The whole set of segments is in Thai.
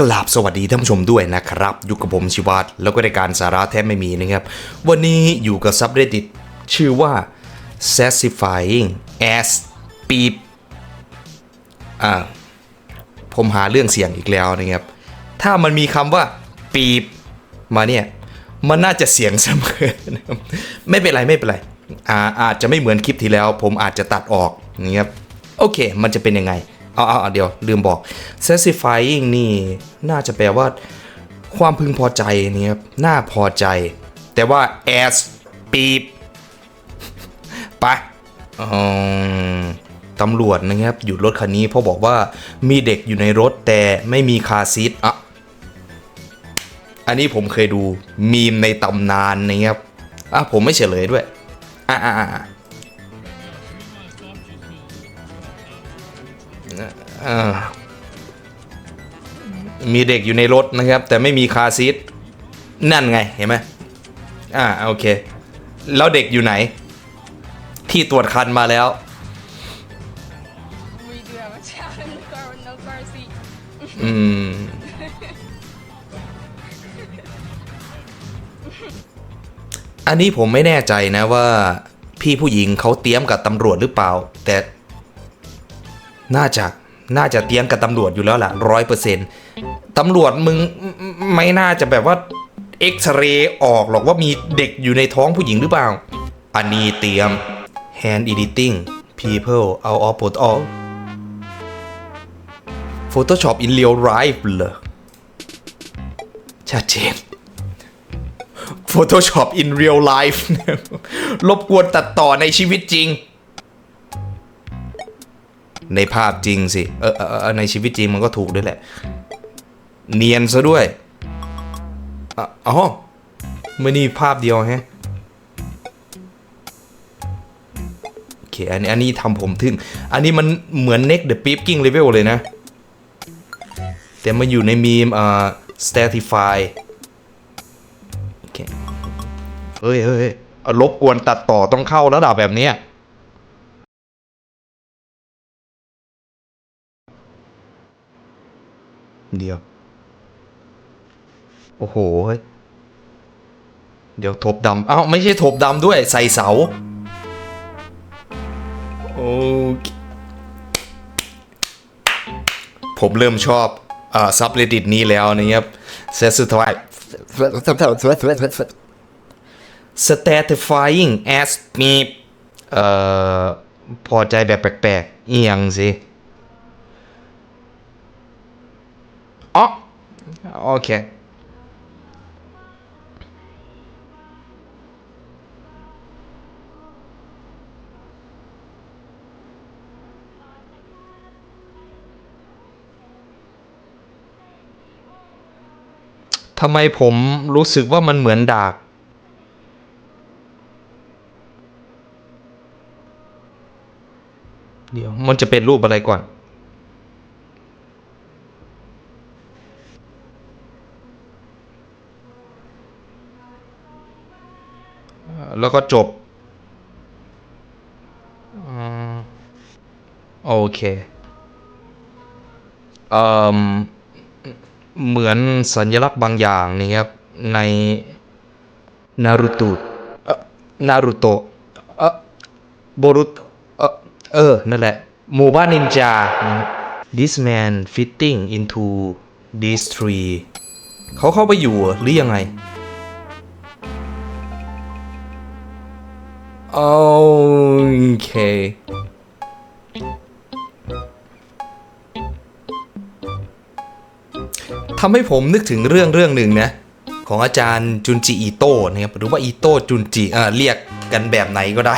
กราบสวัสดีท่านผู้ชมด้วยนะครับ อยู่กับผมชิวัตรแล้วก็รายการสาระแทบไม่มีนะครับ วันนี้อยู่กับซับ r e d d i t ชื่อว่า satisfying as ปีบอ่าผมหาเรื่องเสียงอีกแล้วนะครับ ถ้ามันมีคำว่าปีบมาเนี่ย มันน่าจะเสียงเสมอนะครับไม่เป็นไรไม่เป็นไรอาอาจจะไม่เหมือนคลิปที่แล้ว ผมอาจจะตัดออกนะครับ โอเค มันจะเป็นยังไง เอาเอาเดี๋ยวลืมบอก satisfying นี่น่าจะแปลว่า ความพึงพอใจนี่ครับน่าพอใจ แต่ว่า as ปีบไปตำรวจนะครับหยุดรถคันนี้เพราะบอกว่ามีเด็กอยู่ในรถแต่ไม่มีคาซีทอะอันนี้ผมเคยดูมีมในตำนานนะครับอะผมไม่เฉลยด้วยอะอะอะ มีเด็กอยู่ในรถนะครับ แต่ไม่มีคาร์ซีทนั่นไงเห็นไหมอ่าโอเค แล้วเด็กอยู่ไหน ที่ตรวจคันมาแล้ว We do have a child in the car with no car seat. อืมอันนี้ผมไม่แน่ใจนะว่า พี่ผู้หญิงเขาเตรียมกับตำรวจหรือเปล่า แต่ น่าจะ น่าจะเตียมกับตำรวจอยู่แล้วล่ะร้อยเปอร์เซ็นต์ตำรวจมึงไม่น่าจะแบบว่าเอ็กซเรย์ออกหรอกว่ามีเด็กอยู่ในท้องผู้หญิงหรือเปล่า อันนี้เตรียม hand editing people out of photo Photoshop in real life เหรอชัดเจน Photoshop in real life รบกวนตัดต่อในชีวิตจริง ในภาพจริงสิ เออเออในชีวิตจริงมันก็ถูกด้วยแหละ เนียนซะด้วยอ๋อไม่นี่ภาพเดียวแฮะโอเคอันนี้อันนี้ทำผมทึ่ง อันนี้มันเหมือน neck the peeping level เลยนะ แต่มาอยู่ในมีมเอ่อ statify โอเคเฮ้ยเฮ้ยรบกวนตัดต่อต้องเข้าระดับแบบเนี้ย เดี๋ยว โอ้โหเฮ้ยเดี๋ยวทบดำเอ้าไม่ใช่ทบดำด้วยใส่เสา โอเคผมเริ่มชอบอ่าซับเรดิตนี้แล้วนะครับเซสท้าย satisfying as me เอ่อพอใจแบบแปลกๆเอียงสิอ๋อ โอเคทำไมผมรู้สึกว่ามันเหมือนดากเดี๋ยวมันจะเป็นรูปอะไรก่อน แล้วก็จบอืมโอเคเอ่มเหมือนสัญลักษณ์บางอย่างนี่ครับ ในนารูโตะนารูโตะเออโบรุตเออเนั่นแหละ หมู่บ้านนินจา This man fitting into this tree เขาเข้าไปอยู่หรือยังไง โอเคทำให้ผมนึกถึงเรื่องเรื่องหนึ่งนะ ของอาจารย์จุนจิอิโต้นะครับ หรือว่าอิโต้จุนจิเรียกกันแบบไหนก็ได้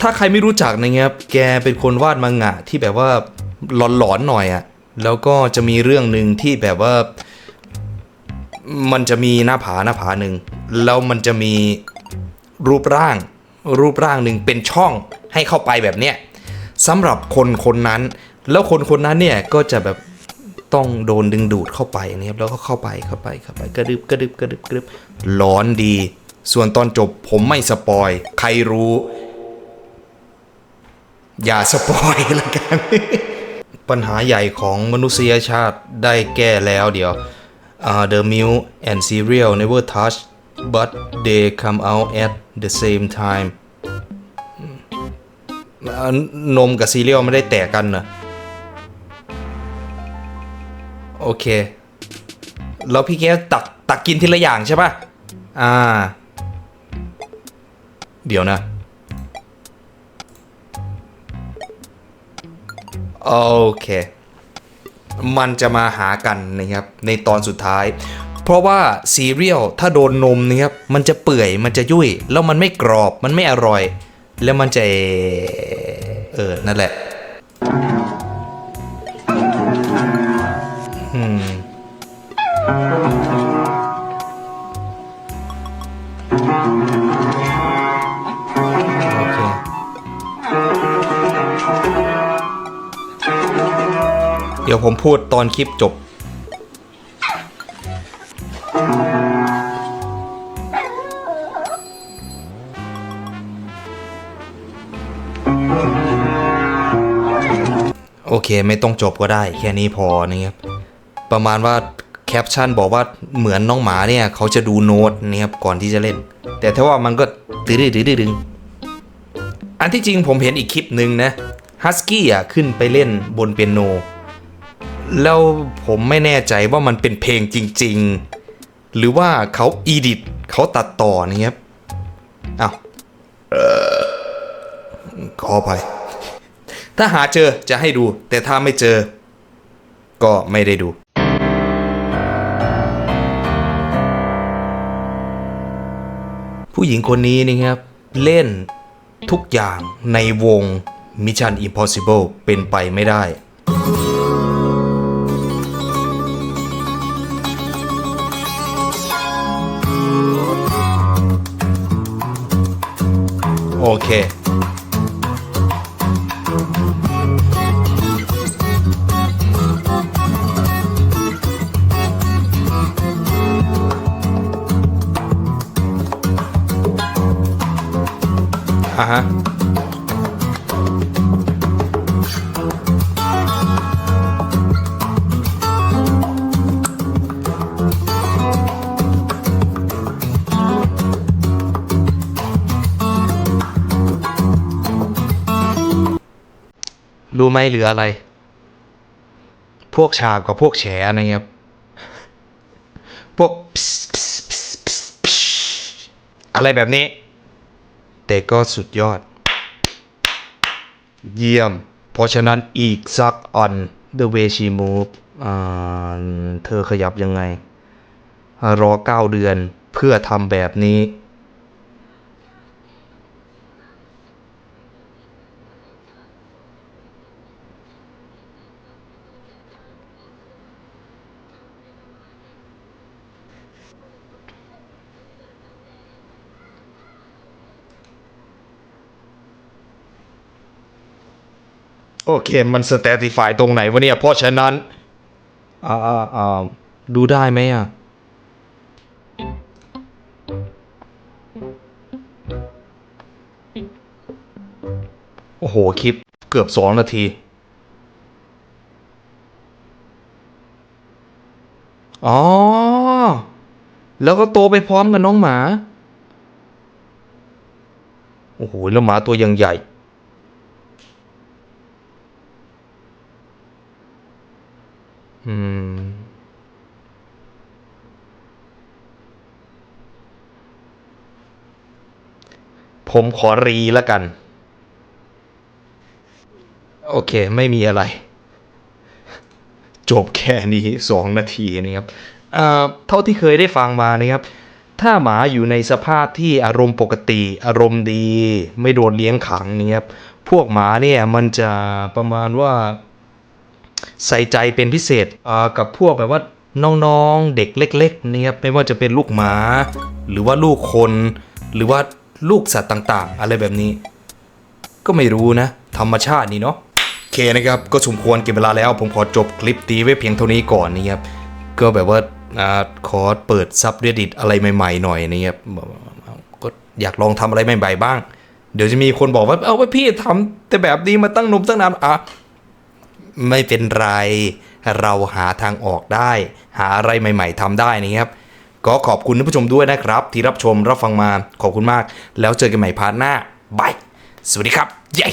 ถ้าใครไม่รู้จักนะครับแกเป็นคนวาดมังงะที่แบบว่าหลอนๆหน่อยอะแล้วก็จะมีเรื่องหนึ่งที่แบบว่า มันจะมีหน้าผาหน้าผาหนึ่งแล้วมันจะมี รูปร่าง รูปร่างหนึ่งเป็นช่องให้เข้าไปแบบเนี้ยสำหรับคนคนนั้น แล้วคนคนนั้นเนี่ยก็จะแบบต้องโดนดึงดูดเข้าไปนะครับแล้วก็เข้าไปเข้าไปเข้าไปกระดึบกระดึบกระดึบกระดึบร้อนดี ส่วนตอนจบผมไม่สปอย ใครรู้ อย่าสปอยละกัน ปัญหาใหญ่ของมนุษยชาติได้แก้แล้วเดี๋ยว uh, the milk and cereal never touch but they come out at the same time นมกับซีเรียลไม่ได้แตกกันเหรอโอเค แล้วพี่แกตักตักกินทีละอย่างใช่ป่ะ อ่า เดี๋ยวนะ โอเค มันจะมาหากันนะครับ ในตอนสุดท้าย เพราะว่าซีเรียลถ้าโดนนมนะครับมันจะเปื่อยมันจะยุ่ย แล้วมันไม่กรอบมันไม่อร่อย แล้วมันจะเออนั่นแหละอืมเดี๋ยวผมพูดตอนคลิปจบ โอเคไม่ต้องจบก็ได้แค่นี้พอนะครับประมาณว่าแคปชั่นบอกว่าเหมือนน้องหมาเนี่ยเขาจะดูโน้ตนะครับก่อนที่จะเล่น แต่ถ้าว่ามันก็ตื้อดื้อดื้อดึงอันที่จริงผมเห็นอีกคลิปหนึ่งนะฮัสกี้อะขึ้นไปเล่นบนเปียโน แล้วผมไม่แน่ใจว่ามันเป็นเพลงจริง ๆ หรือว่าเขาอีดิทเขาตัดต่อนะครับอ้าวเอ่อขออภัย ถ้าหาเจอจะให้ดู แต่ถ้าไม่เจอ ก็ไม่ได้ดูผู้หญิงคนนี้นะครับ เล่นทุกอย่างในวง Mission Impossible เป็นไปไม่ได้ โอเค อะฮะรู้ไหมเหลืออะไร พวกฉากกับพวกแฉนะครับพวกอะไรแบบนี้ แต่ก็สุดยอด เยี่ยม เพราะฉะนั้นอีกสักอัน The way she move เธอขยับยังไง รอเก้าเดือนเพื่อทำแบบนี้ โอเค มันสเตติฟายตรงไหนวะเนี่ย เพราะฉะนั้นอ่าอ่าอ่าดูได้ไหมอะ โอ้โห คลิปเกือบสองนาที อ๋อ แล้วก็โตไปพร้อมกับน้องหมา โอ้โห แล้วหมาตัวยังใหญ่ อืม ผมขอรีแล้วกัน โอเค ไม่มีอะไร จบแค่นี้สองนาทีนะครับเอ่อเท่าที่เคยได้ฟังมานะครับ ถ้าหมาอยู่ในสภาพที่อารมณ์ปกติ อารมณ์ดี ไม่โดนเลี้ยงขังนะครับ พวกหมาเนี่ยมันจะประมาณว่า ใส่ใจเป็นพิเศษกับพวกแบบว่าน้องๆเด็กเล็กๆนะครับไม่ว่าจะเป็นลูกหมา หรือว่าลูกคน หรือว่าลูกสัตว์ต่างๆ อะไรแบบนี้ ก็ไม่รู้นะ ธรรมชาตินี่เนาะโอเคนะครับ ก็สมควรเก็บเวลาแล้ว ผมขอจบคลิปตีไว้เพียงเท่านี้ก่อนนะครับก็แบบว่าอขอเปิดซับเรดิตอะไรใหม่ๆหน่อยนะครับก็อยากลองทำอะไรใหม่ๆบ้าง เดี๋ยวจะมีคนบอกว่า เอาไปพี่ทำแต่แบบนี้มาตั้งนมตั้งนานอะ ไม่เป็นไร เราหาทางออกได้ หาอะไรใหม่ ๆทำได้นะครับ ก็ขอบคุณท่านผู้ชมด้วยนะครับ ที่รับชมรับฟังมาขอบคุณมาก แล้วเจอกันใหม่พาร์ทหน้าบายสวัสดีครับเย้